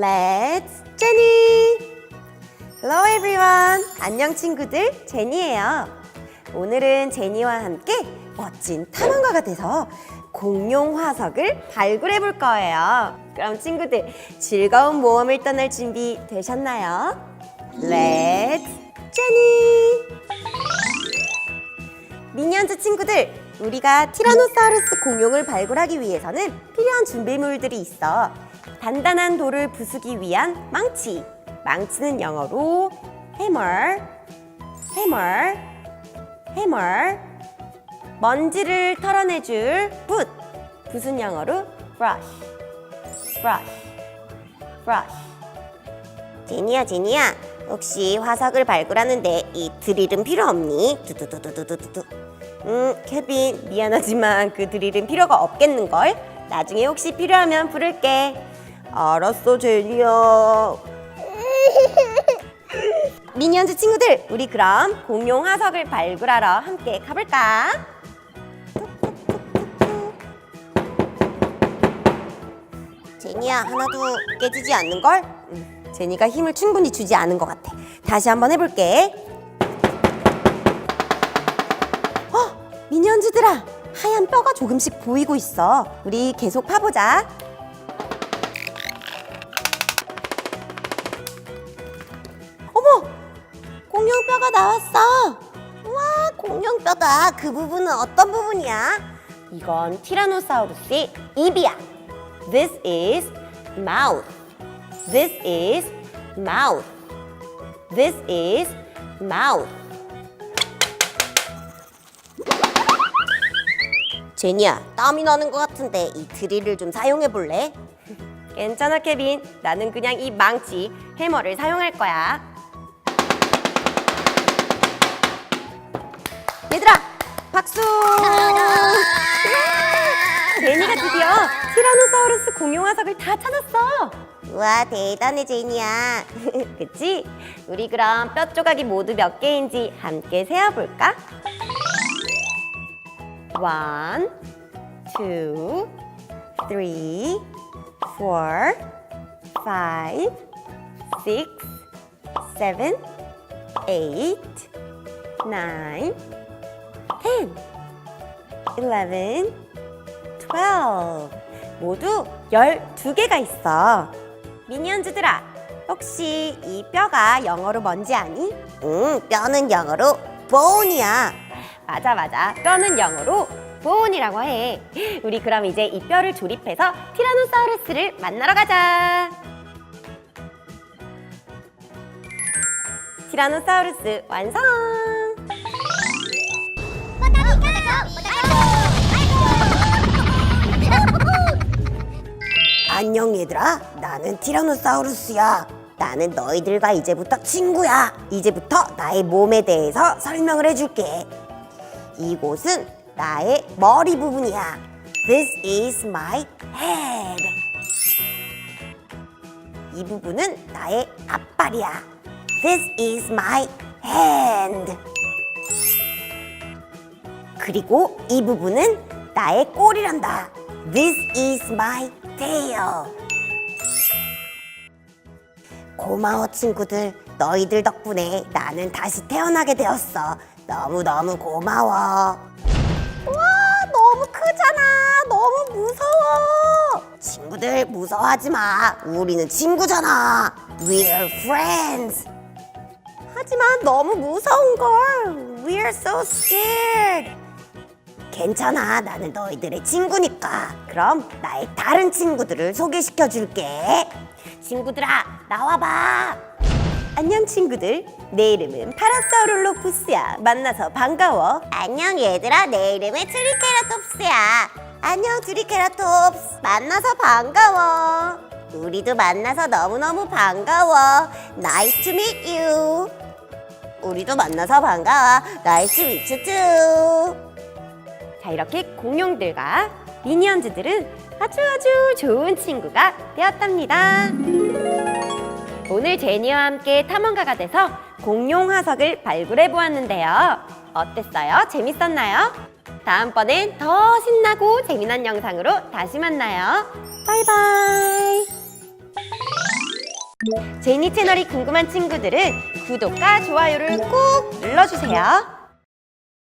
Let's Jenny! Hello everyone! 안녕 친구들, 제니예요. 오늘은 제니와 함께 멋진 탐험가가 돼서 공룡 화석을 발굴해 볼 거예요. 그럼 친구들, 즐거운 모험을 떠날 준비 되셨나요? Let's Jenny! 미니언즈 친구들, 우리가 티라노사우루스 공룡을 발굴하기 위해서는 필요한 준비물들이 있어. 단단한 돌을 부수기 위한 망치. 망치는 영어로 hammer, hammer, hammer. 먼지를 털어내줄 붓. 붓은 영어로 brush, brush, brush. 제니야, 제니야. 혹시 화석을 발굴하는데 이 드릴은 필요 없니? 두두두두두두두. 음, 케빈 미안하지만 그 드릴은 필요가 없겠는걸? 나중에 혹시 필요하면 부를게. 알았어, 제니야. 미니언즈 친구들, 우리 그럼 공룡 화석을 발굴하러 함께 가볼까? 제니야, 하나도 깨지지 않는걸? 음, 제니가 힘을 충분히 주지 않은 것 같아. 다시 한번 해볼게. 어, 미니언즈들아, 하얀 뼈가 조금씩 보이고 있어. 우리 계속 파보자. 공룡뼈가 나왔어. 우와, 공룡뼈다. 그 부분은 어떤 부분이야? 이건 티라노사우루스의 입이야. This is mouth. This is mouth. This is mouth. 제니야, 땀이 나는 것 같은데 이 드릴을 좀 사용해 볼래? 괜찮아, 케빈. 나는 그냥 이 망치, 해머를 사용할 거야. 얘들아 박수 제니가 드디어 티라노사우루스 공룡화석을 다 찾았어 우와 대단해 제니야 그치? 우리 그럼 뼛조각이 모두 몇 개인지 함께 세어볼까? 원, 투, 쓰리, 포, 파이브, 식스, 세븐, 에잇, 나인 10, 11, 12 모두 12개가 있어 미니언즈들아 혹시 이 뼈가 영어로 뭔지 아니? 응 뼈는 영어로 bone이야 맞아 맞아 뼈는 영어로 보온이라고 해. 우리 그럼 이제 이 뼈를 조립해서 티라노사우루스를 만나러 가자. 티라노사우루스 완성! 안녕 얘들아 나는 티라노사우루스야. 나는 너희들과 이제부터 친구야. 이제부터 나의 몸에 대해서 설명을 해줄게. 이곳은 나의 머리 부분이야. This is my head. 이 부분은 나의 앞발이야. This is my hand. 그리고 이 부분은 나의 꼬리란다. This is my tail. 고마워 친구들. 너희들 덕분에 나는 다시 태어나게 되었어. 너무너무 고마워. 와, 너무 크잖아. 너무 무서워. 친구들 무서워하지 마. 우리는 친구잖아. We're friends. 하지만 너무 무서운 걸. We're so scared. 괜찮아. 나는 너희들의 친구니까. 그럼 나의 다른 친구들을 소개시켜 줄게. 친구들아, 나와봐. 안녕 친구들. 내 이름은 파라사우룰로푸스야. 만나서 반가워. 안녕 얘들아. 내 이름은 트리케라톱스야. 안녕 트리케라톱스. 만나서 반가워. 우리도 만나서 너무너무 반가워. Meet you. 우리도 만나서 반가워. Meet you too. 자, 이렇게 공룡들과 미니언즈들은 아주 아주 좋은 친구가 되었답니다. 오늘 제니와 함께 탐험가가 돼서 공룡 화석을 발굴해 보았는데요. 어땠어요? 재밌었나요? 다음번엔 더 신나고 재미난 영상으로 다시 만나요. 바이바이. 제니 채널이 궁금한 친구들은 구독과 좋아요를 꾹 눌러주세요.